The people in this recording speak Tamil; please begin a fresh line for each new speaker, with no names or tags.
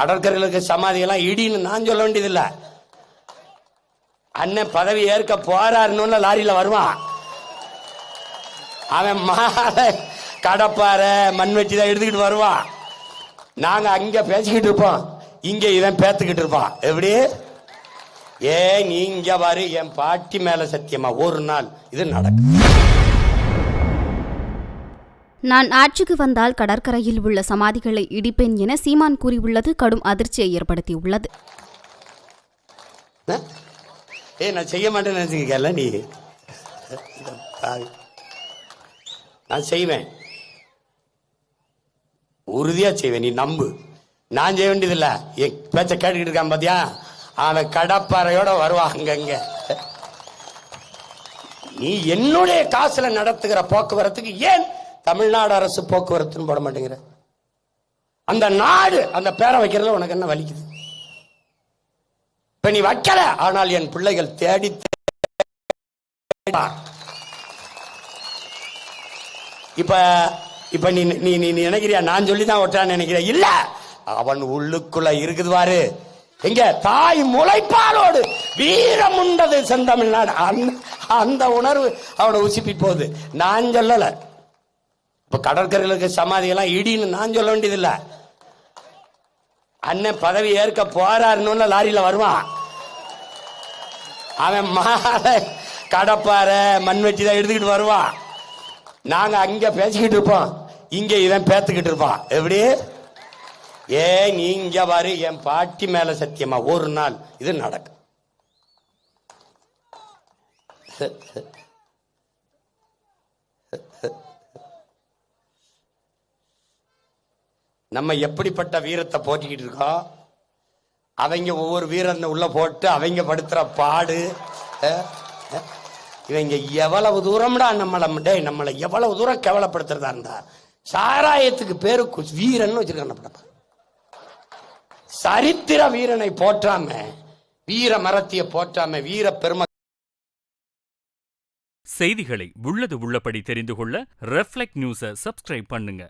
கடற்கரையில் இருக்க சமாதியெல்லாம் இடின்னு நான் சொல்ல வேண்டியதில்லை. அண்ணன் பதவி ஏற்க போறாருன்னு லாரியில் வருவான். அவன் மாலை கடப்பாறை மண்வெட்டி தான் எடுத்துக்கிட்டு வருவான். நாங்கள் அங்கே பேசிக்கிட்டு இருப்போம். இங்கே இவன் பேத்துக்கிட்டு இருப்பான். எப்படி? ஏன் இங்கே பாரு என் பாட்டி மேலே சத்தியமா ஒரு நாள் இது நடக்கும்.
நான் ஆட்சிக்கு வந்தால் கடற்கரையில் உள்ள சமாதிகளை இடிப்பேன் என சீமான் கூறியுள்ளது. கடும் அதிர்ச்சியை ஏற்படுத்தியுள்ளது.
ஏ நான் செய்ய மாட்டேன்னு நினைச்சுக்கல நீ? நான் செய்வேன். உறுதியா செய்வேன் நீ நம்பு. நான் செய்ய வேண்டியதில்ல. என் பேச்ச கேட்டுக்கிட்டு இருக்கான் பாத்தியா? அவன் கடப்பாறையோட வருவாங்க அங்கங்க நீ என்னுடைய காசுல நடத்துகிற போக்குவரத்துக்கு ஏன் தமிழ்நாடு அரசு போக்குவரத்துன்னு போட மாட்டேங்கிற. அந்த நாடு அந்த பேரை வைக்கிறதுல உனக்கு என்ன வலிக்குது? இப்ப நீ வைக்கல ஆனால் என் பிள்ளைகள் தேடி இப்ப இப்ப நீ நீ நீ நினைக்கிறியா? நான் சொல்லி தான் ஒட்டான்னு நினைக்கிறேன் இல்ல. அவன் உள்ளுக்குள்ள இருக்குது பாரு. எங்க தாய் முளைப்பாலோடு வீரம் உண்டது செந்தமிழ்நாடு அந்த அந்த உணர்வு அவனை உசிப்பி போகுது. நான் சொல்லலை. இப்போ கடற்கரையில் இருக்க சமாதியெல்லாம் இடின்னு நான் சொல்ல வேண்டியதில்லை. அண்ணன் பதவி ஏற்க போறாருன்னு லாரியில வருவான். அவன் மாலை கடப்பாறை மண்வெட்டி தான் எடுத்துக்கிட்டு வருவான். நாங்க அங்கே பேசிக்கிட்டு இருப்போம். இங்கே இவன் பேத்துக்கிட்டு இருப்பான். எப்படி? ஏ இங்கே பாரு என் பாட்டி மேல சத்தியமா ஒரு நாள் இது நடக்கும். நம்ம எப்படிப்பட்ட வீரத்தை போட்டிக்கிட்டு இருக்கோம் அவங்க ஒவ்வொரு வீரனை உள்ள போட்டு அவங்க படுத்துற பாடு இவங்க எவ்வளவு தூரம்டா நம்மளை டேய் நம்மளை எவ்வளவு தூரம் கேவலப்படுத்துறதா இருந்தா சாராயத்துக்கு பேரு கு- வீரன்னு வச்சிருக்காங்க படப்பா சரித்திர வீரனை போற்றாம வீர மரத்திய போற்றாம வீர பெரும
செய்திகளை உள்ளது உள்ளபடி தெரிந்து கொள்ள ரெஃப்ளெக்ட் நியூஸை சப்ஸ்கிரைப் பண்ணுங்க.